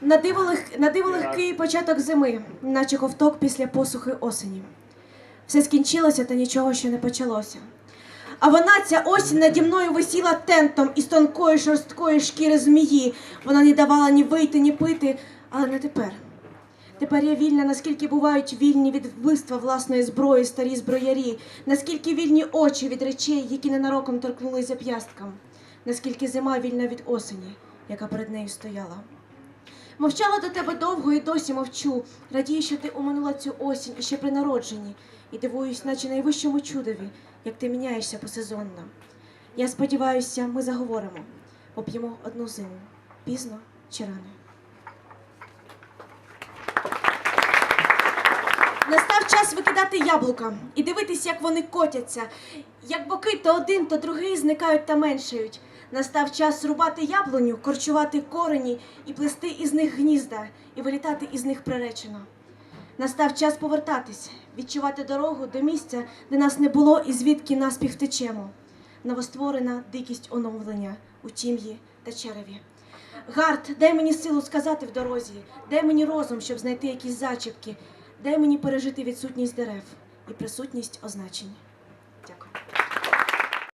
На диво, лег... на диво легкий початок зими, наче ковток після посухи осені. Все скінчилося, та нічого ще не почалося. А вона, ця осінь, наді мною висіла тентом із тонкої шорсткої шкіри змії. Вона не давала ні вийти, ні пити, але не тепер. Тепер я вільна, наскільки бувають вільні від вбивства власної зброї старі зброярі, наскільки вільні очі від речей, які ненароком торкнули зап'ясткам, наскільки зима вільна від осені, яка перед нею стояла. Мовчала до тебе довго і досі мовчу. Радію, що ти оминула цю осінь іще при народженні, і дивуюсь, наче найвищому чудові, як ти міняєшся посезонно. Я сподіваюся, ми заговоримо, поп'ємо одну зиму, пізно чи рано. Настав час викидати яблука і дивитись, як вони котяться. Як боки то один, то другий зникають та меншають. Настав час рубати яблуню, корчувати корені і плести із них гнізда, і вилітати із них приречено. Настав час повертатись, відчувати дорогу до місця, де нас не було і звідки наспіх втечемо. Новостворена дикість оновлення у тім'ї та череві. Гард, дай мені силу сказати в дорозі, дай мені розум, щоб знайти якісь зачіпки, дай мені пережити відсутність дерев і присутність означень.